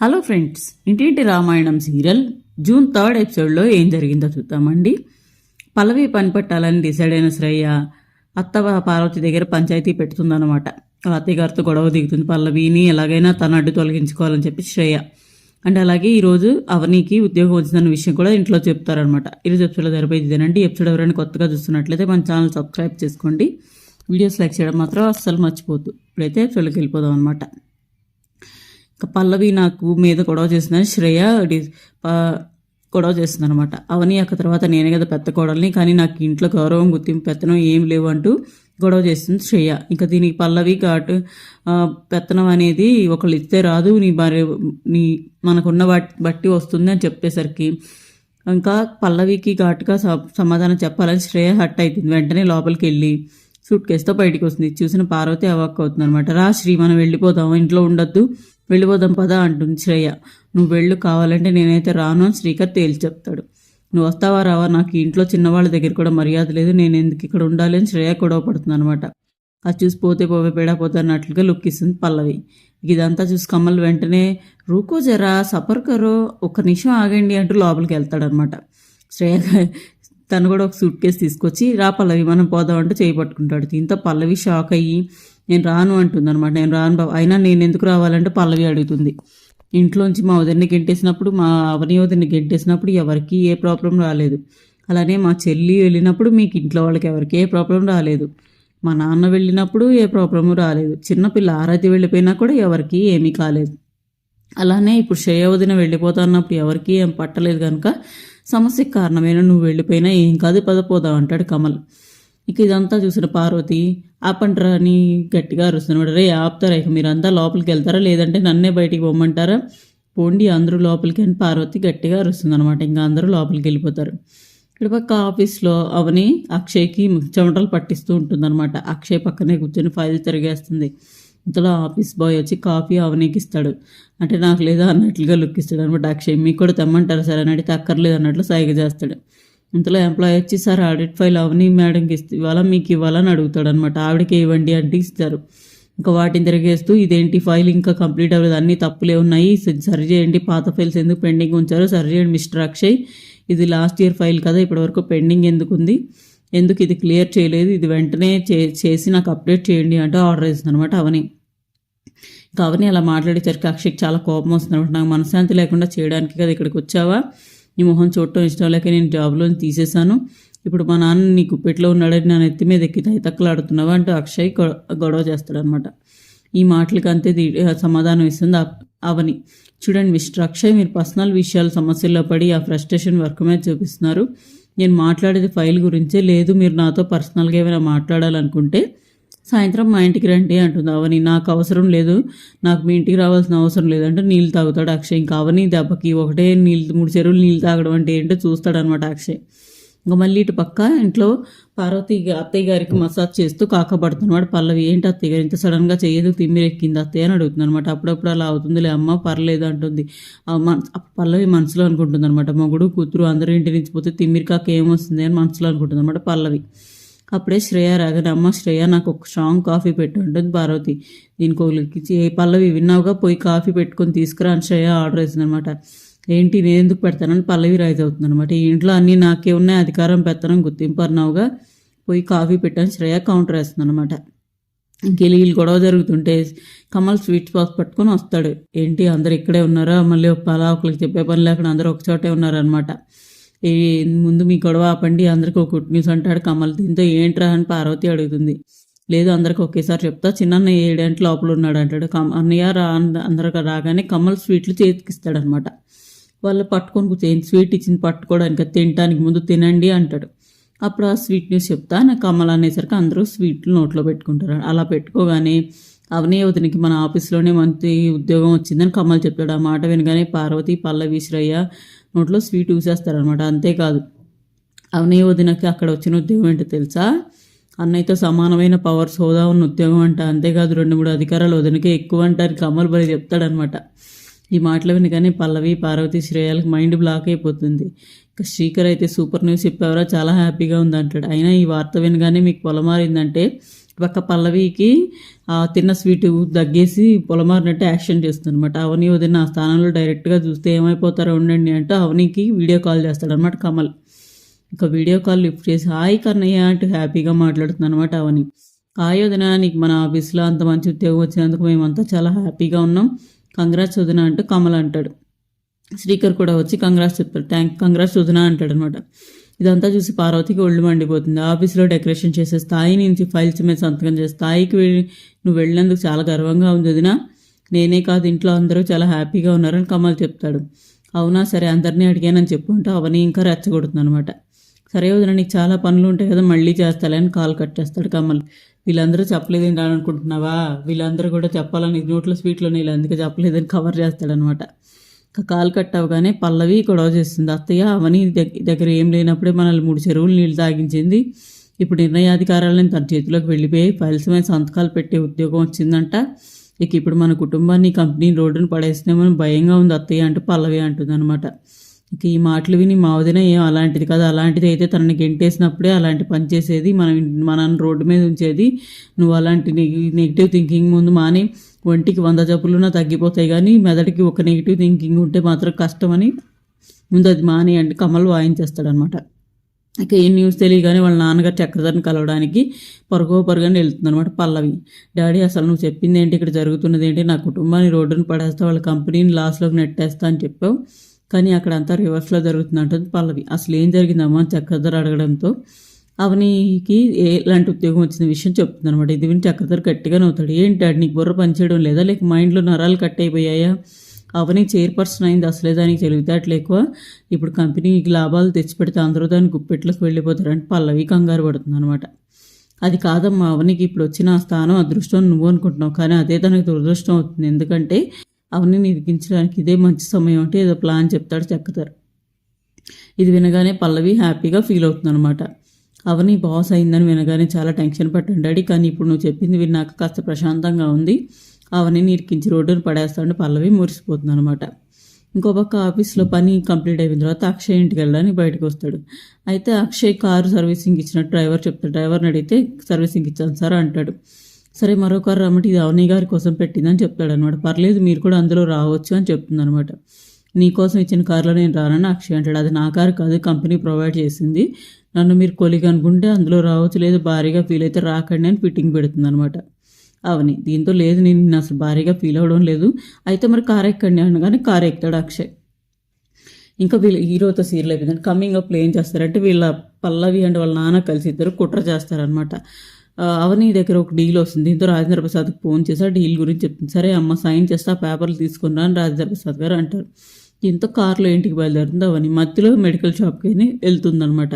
Hello friends ఇంటింటి Ramayanam serial June third ఎపిసోడ్లో ఏం జరిగిందో చూద్దామండి. పల్లవి పని పట్టాలని డిసైడ్ అయిన శ్రేయ అత్త పార్వతి దగ్గర పంచాయతీ పెడుతుందన్నమాట. వాళ్ళ గారితో గొడవ దిగుతుంది పల్లవిని ఎలాగైనా తన అడ్డు తొలగించుకోవాలని చెప్పి శ్రేయ. అండ్ అలాగే ఈరోజు అవనికి ఉద్యోగం వచ్చిందన్న విషయం కూడా ఇంట్లో చెప్తారనమాట ఈరోజు ఎపిసోడ్లో జరిపోయింది ఇదేనండి. ఎపిసోడ్ ఎవరైనా కొత్తగా చూస్తున్నట్లయితే మన ఛానల్ సబ్స్క్రైబ్ చేసుకోండి. వీడియోస్ లైక్ చేయడం మాత్రం అస్సలు మర్చిపోద్దు ఇప్పుడైతే ఎపిసోడ్కి వెళ్ళిపోదాం అనమాట పల్లవి నాకు మీద గొడవ చేసిందని శ్రేయ డి- గొడవ చేస్తుంది అనమాట అవని అక్క తర్వాత నేనే కదా పెద్ద కోడల్ని కానీ నాకు ఇంట్లో గౌరవం గుర్తింపు పెత్తనం ఏం లేవు అంటూ గొడవ చేస్తుంది శ్రేయ. ఇంకా దీనికి పల్లవి ఘాటు పెత్తనం అనేది ఒకళ్ళు ఇస్తే రాదు నీ భార్య నీ మనకున్న వాటి బట్టి వస్తుంది అని చెప్పేసరికి ఇంకా పల్లవికి ఘాటుగా స- సమాధానం చెప్పాలని శ్రేయ హట్ అవుతుంది వెంటనే లోపలికి వెళ్ళి సూట్ కేసుతో బయటికి వస్తుంది. చూసిన పార్వతి అవాక్ అవుతుంది అనమాట రా శ్రీ మనం వెళ్ళిపోదాం ఇంట్లో ఉండొద్దు వెళ్ళిపోదాం పదా అంటుంది శ్రేయ. నువ్వు వెళ్ళు కావాలంటే నేనైతే రాను అని శ్రీకర్ తేల్చి చెప్తాడు. నువ్వు వస్తావా రావా? నాకు ఇంట్లో చిన్నవాళ్ళ దగ్గర కూడా మర్యాద లేదు. నేను ఎందుకు ఇక్కడ ఉండాలి అని శ్రేయ గొడవ పడుతుంది అనమాట అది చూసి పోతే పోవే పేడా పోతే అన్నట్లుగా లుక్ ఇస్తుంది పల్లవి. ఇదంతా చూసి కమ్మలు వెంటనే రూకో జరా సఫర్ కరో ఒక నిమిషం ఆగండి అంటూ లోపలికి వెళ్తాడనమాట శ్రేయ తను కూడా ఒక సూట్ కేసు తీసుకొచ్చి రా పల్లవి మనం పోదాం అంటూ చేయి పట్టుకుంటాడు. దీంతో పల్లవి షాక్ అయ్యి నేను రాను అంటుంది అనమాట నేను రాను బాబు. అయినా నేను ఎందుకు రావాలంటే పల్లవి అడుగుతుంది. ఇంట్లోంచి మా వదిన్ని గెంటేసినప్పుడు మా అవని గెంటేసినప్పుడు ఎవరికి ఏ ప్రాబ్లం రాలేదు. అలానే మా చెల్లి వెళ్ళినప్పుడు మీకు ఇంట్లో వాళ్ళకి ఎవరికి ఏ ప్రాబ్లం రాలేదు. మా నాన్న వెళ్ళినప్పుడు ఏ ప్రాబ్లము రాలేదు. చిన్నపిల్ల ఆరాతి వెళ్ళిపోయినా కూడా ఎవరికి ఏమీ కాలేదు. అలానే ఇప్పుడు శ్రేయ వదిన వెళ్ళిపోతా అన్నప్పుడు ఎవరికి ఏం పట్టలేదు కనుక సమస్యకు కారణమైన నువ్వు వెళ్ళిపోయినా ఏం కాదు పదపోదాం అంటాడు కమల్. ఇక ఇదంతా చూసిన పార్వతి ఆపంటరా అని గట్టిగా అరుస్తున్నాడు. రే ఆపుతారా? ఇక మీరంతా లోపలికి వెళ్తారా? లేదంటే నన్నే బయటికి పొమ్మంటారా? పోండి అందరూ లోపలికి అని పార్వతి గట్టిగా అరుస్తుంది అనమాట ఇంకా అందరూ లోపలికి వెళ్ళిపోతారు. ఇక్కడ పక్క ఆఫీస్లో అవని అక్షయ్కి చెమటలు పట్టిస్తూ ఉంటుందన్నమాట. అక్షయ్ పక్కనే కూర్చొని ఫైల్ తిరిగేస్తుంది. ఇంతలో ఆఫీస్ బాయ్ వచ్చి కాఫీ అవనీకి ఇస్తాడు. అంటే నాకు లేదా? అన్నట్లుగా లుక్ ఇస్తాడు అనమాట అక్షయ్. మీకు కూడా తెమ్మంటారు సరే? అని అడిగితే అక్కర్లేదు అన్నట్లు సైగ చేస్తాడు. ఇంతలో ఎంప్లాయీ వచ్చి సార్ ఆడిట్ ఫైల్ అవని మేడంకి ఇస్తే ఇవాళ మీకు ఇవ్వాలని అడుగుతాడు అనమాట ఆవిడకి ఇవ్వండి అంటే ఇస్తారు. ఇంకా వాటిని తిరిగేస్తూ ఇదేంటి ఫైల్ ఇంకా కంప్లీట్ అవ్వలేదు. అన్ని తప్పులే ఉన్నాయి. సరి చేయండి. పాత ఫైల్స్ ఎందుకు పెండింగ్ ఉంచారో సరి చేయండి మిస్టర్ అక్షయ్. ఇది లాస్ట్ ఇయర్ ఫైల్ కదా ఇప్పటివరకు పెండింగ్ ఎందుకు ఉంది? ఎందుకు ఇది క్లియర్ చేయలేదు? ఇది వెంటనే చే చేసి నాకు అప్డేట్ చేయండి అంటే ఆర్డర్ వేస్తుంది అనమాట అవని. ఇంకా అవని అలా మాట్లాడేసరికి అక్షయ్కి చాలా కోపం వస్తుంది అనమాట నాకు మనశ్శాంతి లేకుండా చేయడానికి కదా ఇక్కడికి వచ్చావా? నీ మొహం చూడటం ఇష్టం లేక నేను జాబ్లోని తీసేశాను. ఇప్పుడు మా నాన్న నీ కుప్పెట్లో ఉన్నాడని నా నెత్తి మీద ఎక్కి తైతక్కలాడుతున్నావా అంటూ అక్షయ్ గొ- గొడవ చేస్తాడనమాట ఈ మాటలకి అంతే సమాధానం ఇస్తుంది అవని. చూడండి మిస్టర్ అక్షయ్ మీరు పర్సనల్ విషయాలు సమస్యల్లో పడి ఆ ఫ్రస్ట్రేషన్ వర్క్ మీద చూపిస్తున్నారు. నేను మాట్లాడేది ఫైల్ గురించే లేదు మీరు నాతో పర్సనల్గా ఏమైనా మాట్లాడాలనుకుంటే సాయంత్రం మా ఇంటికి రండి అంటుంది అవని. నాకు అవసరం లేదు. నాకు మీ ఇంటికి రావాల్సిన అవసరం లేదంటే నీళ్ళు తాగుతాడు అక్షయ్. ఇంకా అవని దెబ్బకి ఒకటే నీళ్ళు మూడు చెరువులు నీళ్ళు తాగడం అంటే ఏంటో చూస్తాడనమాట అక్షయ్. ఇంకా మళ్ళీ ఇటు పక్క ఇంట్లో పార్వతి అత్తయ్య గారికి మసాజ్ చేస్తూ కాకపడుతున్నాడు పల్లవి. ఏంటి అత్తయ్య గారు ఇంత సడన్గా చేయదు తిమ్మిరెక్కింది అత్తయ్య? అని అడుగుతుంది అనమాట అప్పుడప్పుడు అలా అవుతుందిలే అమ్మ పర్లేదు అంటుంది. పల్లవి మనసులో అనుకుంటుంది అనమాట మొగుడు కూతురు అందరూ ఇంటి నుంచి పోతే తిమ్మిరికాక ఏమొస్తుంది అని మనసులో అనుకుంటుంది అనమాట పల్లవి. అప్పుడే శ్రేయ రాగానే అమ్మ శ్రేయ నాకు ఒక స్ట్రాంగ్ కాఫీ పెట్టు ఉంటుంది పార్వతి. దీనికి ఒకరికి ఏ పల్లవి విన్నావుగా? పోయి కాఫీ పెట్టుకొని తీసుకురా అని శ్రేయ ఆర్డర్ వేసింది అనమాట ఏంటి నేను ఎందుకు పెడతానని పల్లవి రైజ్ అవుతుంది అనమాట ఈ ఇంట్లో అన్నీ నాకే ఉన్నాయి అధికారం పెత్తనం గుర్తింపు అన్నావుగా? పోయి కాఫీ పెట్టాను శ్రేయ కౌంటర్ వేస్తుంది అనమాట ఇంకెళ్ళి వీళ్ళు గొడవ జరుగుతుంటే కమల్ స్వీట్ బాక్స్ పట్టుకొని వస్తాడు. ఏంటి అందరు ఇక్కడే ఉన్నారా? మళ్ళీ పలా ఒకరికి చెప్పే పని లేకుండా అందరూ ఒక చోటే ఉన్నారనమాట. ఏ ముందు మీ గొడవ ఆపండి అందరికి ఒక గుడ్ న్యూస్ అంటాడు కమల్. దీంతో ఏంట్రా అని పార్వతి అడుగుతుంది. లేదు అందరికి ఒకేసారి చెప్తా. చిన్న ఏడేంటి లోపల ఉన్నాడు అంటాడు కమ్ అన్నయ్య రా అందరికి రాగానే కమల్ స్వీట్లు చేతికిస్తాడనమాట. వాళ్ళు పట్టుకొని కూర్చోండి స్వీట్ ఇచ్చింది పట్టుకోవడానికి? తినటానికి తినడానికి ముందు తినండి అంటాడు. అప్పుడు ఆ స్వీట్ న్యూస్ చెప్తా నాకు కమల్ అనేసరికి అందరూ స్వీట్లు నోట్లో పెట్టుకుంటారు. అలా పెట్టుకోగానే అవనే అతనికి మన ఆఫీస్లోనే మంచి ఉద్యోగం వచ్చిందని కమల్ చెప్తాడు ఆ మాట వినగానే పార్వతి పల్లవి నోట్లో స్వీట్ ఊసేస్తారనమాట. అంతేకాదు అవని వదినకి అక్కడ వచ్చిన ఉద్యోగం ఏంటో తెలుసా? అన్నయ్యతో సమానమైన పవర్స్ హోదా ఉన్న ఉద్యోగం అంట. అంతేకాదు రెండు మూడు అధికారాలు వదినకే ఎక్కువ అంటారు కమల్ బలి చెప్తాడనమాట. ఈ మాటలు వినగానే పల్లవి పార్వతి శ్రేయాలకు మైండ్ బ్లాక్ అయిపోతుంది. ఇక శ్రీకర్ అయితే సూపర్ న్యూస్ చెప్పేవరా? చాలా హ్యాపీగా ఉందంటాడు. అయినా ఈ వార్త వినగానే మీకు పొలమారిందంటే ఒక పల్లవికి తిన్న స్వీట్ దగ్గేసి పొలమారినట్టు యాక్షన్ చేస్తుందనమాట అవని వదిన ఆ స్థానంలో డైరెక్ట్గా చూస్తే ఏమైపోతారో ఉండండి అంటూ అవనికి వీడియో కాల్ చేస్తాడనమాట కమల్. ఇంకా వీడియో కాల్ లిఫ్ట్ చేసి హాయ్ కన్నయ్య అంటూ హ్యాపీగా మాట్లాడుతుంది అనమాట అవని. హాయ్ వదిన నీకు మన ఆఫీస్లో అంత మంచి ఉద్యోగం వచ్చినందుకు మేమంతా చాలా హ్యాపీగా ఉన్నాం. కంగ్రాట్స్ వదిన అంటూ కమల్ అంటాడు. శ్రీకర్ కూడా వచ్చి కంగ్రాట్స్ చెప్తాడు థ్యాంక్ కంగ్రాట్స్ వదిన అంటాడు అనమాట ఇదంతా చూసి పార్వతికి ఒళ్ళు మండిపోతుంది. ఆఫీస్లో డెకరేషన్ చేసే స్థాయి నుంచి ఫైల్స్ మీద సంతకం చేసే స్థాయికి వెళ్ళి నువ్వు వెళ్ళినందుకు చాలా గర్వంగా ఉంది వదిన. నేనే కాదు ఇంట్లో అందరూ చాలా హ్యాపీగా ఉన్నారని కమల్ చెప్తాడు. అవునా సరే అందరినీ అడిగానని చెప్పుకుంటూ అవన్నీ అవని ఇంకా రెచ్చగొడుతుంది అనమాట సరే వదిన నీకు చాలా పనులు ఉంటాయి కదా మళ్ళీ చేస్తాలే అని కాల్ కట్ చేస్తాడు కమల్. వీళ్ళందరూ చెప్పలేదని అనుకుంటున్నావా వీళ్ళందరూ కూడా చెప్పాలని నోట్లో స్వీట్లో నీళ్ళు అందుకే చెప్పలేదని కవర్ చేస్తాడనమాట కాలు కట్ అవ్వగానే పల్లవి గొడవ చేస్తుంది. అత్తయ్య అవని దగ్గర ఏం లేనప్పుడే మనల్ని మూడు చెరువులు నీళ్ళు తాగించింది. ఇప్పుడు నిర్ణయాధికారాలను తన చేతిలోకి వెళ్ళిపోయి ఫైల్స్ సంతకాలు పెట్టే ఉద్యోగం వచ్చిందంట. ఇక ఇప్పుడు మన కుటుంబాన్ని కంపెనీ రోడ్డును పడేస్తున్నామని భయంగా ఉంది అత్తయ్య అంటూ పల్లవి అంటుంది అనమాట ఇక ఈ మాటలు విని మా వదిన ఏం అలాంటిది కదా అలాంటిది అయితే తనని గెంటేసినప్పుడే అలాంటి పని చేసేది మనం మనల్ని రోడ్డు మీద ఉంచేది. నువ్వు అలాంటి నెగిటివ్ థింకింగ్ ముందు మాని ఒంటికి వంద జబ్బులున్నా తగ్గిపోతాయి కానీ మెదడుకి ఒక నెగిటివ్ థింకింగ్ ఉంటే మాత్రం కష్టమని ముందు అది మాని అంటే కమల్ వాయించేస్తాడనమాట. ఇక ఈ న్యూస్ తెలియగానే వాళ్ళ నాన్నగారు చక్రధర్ని కలవడానికి పరుగో పరుగని వెళ్తుంది అనమాట పల్లవి. డాడీ అసలు నువ్వు చెప్పింది ఏంటి ఇక్కడ జరుగుతున్నది ఏంటి నా కుటుంబాన్ని రోడ్డును పడేస్తా వాళ్ళ కంపెనీని లాస్లోకి నెట్టేస్తా అని చెప్పావు. కానీ అక్కడ అంతా రివర్స్లో జరుగుతుంది అంటుంది పల్లవి. అసలు ఏం జరిగిందమ్మా చక్రధర్ అడగడంతో అవనికి ఎలాంటి ఉద్యోగం వచ్చిన విషయం చెప్తుంది అనమాట ఇది విని చక్రధర్ గట్టిగా నవ్వుతాడు. ఏంటి డాడీ నీకు బుర్ర పనిచేయడం లేదా? లేక మైండ్లో నరాలు కట్ అయిపోయాయా? అవని చైర్పర్సన్ అయింది. అసలే దానికి తెలివితేటలు ఎక్కువ. ఇప్పుడు కంపెనీకి లాభాలు తెచ్చిపెడితే అందరూ దాని గుప్పెట్లోకి వెళ్ళిపోతారంటే పల్లవి కంగారు పడుతుంది అనమాట అది కాదమ్మా. అవనికి ఇప్పుడు వచ్చిన ఆ స్థానం అదృష్టం నువ్వు అనుకుంటున్నావు. కానీ అదే తనకు దురదృష్టం అవుతుంది. ఎందుకంటే అవన్నీ నిరికించడానికి ఇదే మంచి సమయం అంటే ఏదో ప్లాన్ చెప్తాడు చక్కతారు. ఇది వినగానే పల్లవి హ్యాపీగా ఫీల్ అవుతుంది అనమాట అవని బాస్ అయిందని వినగానే చాలా టెన్షన్ పట్టాను డాడీ కానీ ఇప్పుడు నువ్వు చెప్పింది విన్నాక కాస్త ప్రశాంతంగా ఉంది. అవని నీరికించి రోడ్డును పడేస్తాడు. పల్లవి మురిసిపోతుంది అనమాట ఇంకో పక్క ఆఫీస్లో పని కంప్లీట్ అయిపోయిన తర్వాత అక్షయ్ ఇంటికి వెళ్ళడానికి బయటకు వస్తాడు. అయితే అక్షయ్ కారు సర్వీసింగ్ ఇచ్చినట్టు డ్రైవర్ చెప్తాడు. డ్రైవర్ని అడిగితే సర్వీసింగ్ ఇచ్చాను సార్ అంటాడు. సరే మరొక కారు ఇది అవని గారి కోసం పెట్టిందని చెప్తాడనమాట పర్లేదు మీరు కూడా అందులో రావచ్చు అని చెప్తుంది అనమాట నీకోసం ఇచ్చిన కారులో నేను రానని అక్షయ్ అంటాడు. అది నా కారు కాదు కంపెనీ ప్రొవైడ్ చేసింది. నన్ను మీరు కొలిగి అనుకుంటే అందులో రావచ్చు లేదు భారీగా ఫీల్ అయితే రాకండి అని ఫిట్టింగ్ పెడుతుంది అనమాట అవని. దీంతో లేదు నేను అసలు భారీగా ఫీల్ అవ్వడం లేదు. అయితే మరి కారు ఎక్కండి అనగానే కారు ఎక్కుతాడు అక్షయ్. ఇంకా వీళ్ళ హీరోతో సీరియల్ అయిపోయింది. కమింగ్ అప్ ఏం చేస్తారంటే వీళ్ళ పల్లవి అండ్ వాళ్ళ నాన్న కలిసి ఇద్దరు కుట్ర చేస్తారనమాట అవని దగ్గర ఒక డీల్ వస్తుంది. దీంతో రాజేంద్ర ప్రసాద్కి ఫోన్ చేసి ఆ డీల్ గురించి చెప్తుంది. సరే అమ్మ సైన్ చేస్తే ఆ పేపర్లు తీసుకున్నా అని రాజేంద్ర ప్రసాద్ గారు అంటారు. దీంతో కారులో ఇంటికి బయలుదేరుతుంది అవని? మధ్యలో మెడికల్ షాప్కి వెళ్తుందనమాట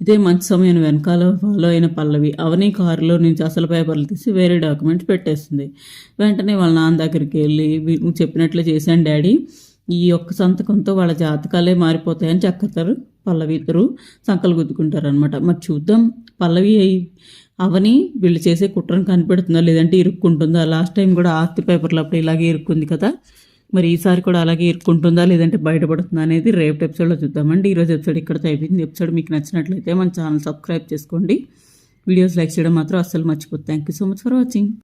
ఇదే మంచి సమయం. వెనకాల ఫాలో అయిన పల్లవి అవని కారులో నుంచి అసలు పేపర్లు తీసి వేరే డాక్యుమెంట్స్ పెట్టేస్తుంది. వెంటనే వాళ్ళ నాన్న దగ్గరికి వెళ్ళి నువ్వు చెప్పినట్లు చేశాను డాడీ. ఈ ఒక్క సంతకంతో వాళ్ళ జాతకాలే మారిపోతాయని చెక్కతారు పల్లవి ఇద్దరు. సంకలు గుద్దుకుంటారు అనమాట మరి చూద్దాం. పల్లవి అయి- అవని వీళ్ళు చేసే కుట్రను కనిపెడుతుందా లేదంటే ఇరుక్కుంటుందా? లాస్ట్ టైం కూడా ఆస్తి పేపర్లు అప్పుడు ఇలాగే ఇరుక్కుంది కదా. మరి ఈసారి కూడా అలాగే ఇరుక్కుంటుందా లేదంటే బయటపడుతుందా అనేది రేపు ఎపిసోడ్లో చూద్దామండి. ఈరోజు ఎపిసోడ్ ఇక్కడతో అయిపోయింది. ఎపిసోడ్ మీకు నచ్చినట్లయితే మన ఛానల్ సబ్స్క్రైబ్ చేసుకోండి. వీడియోస్ లైక్ చేయడం మాత్రం అస్సలు మర్చిపోతుంది thank you so much for watching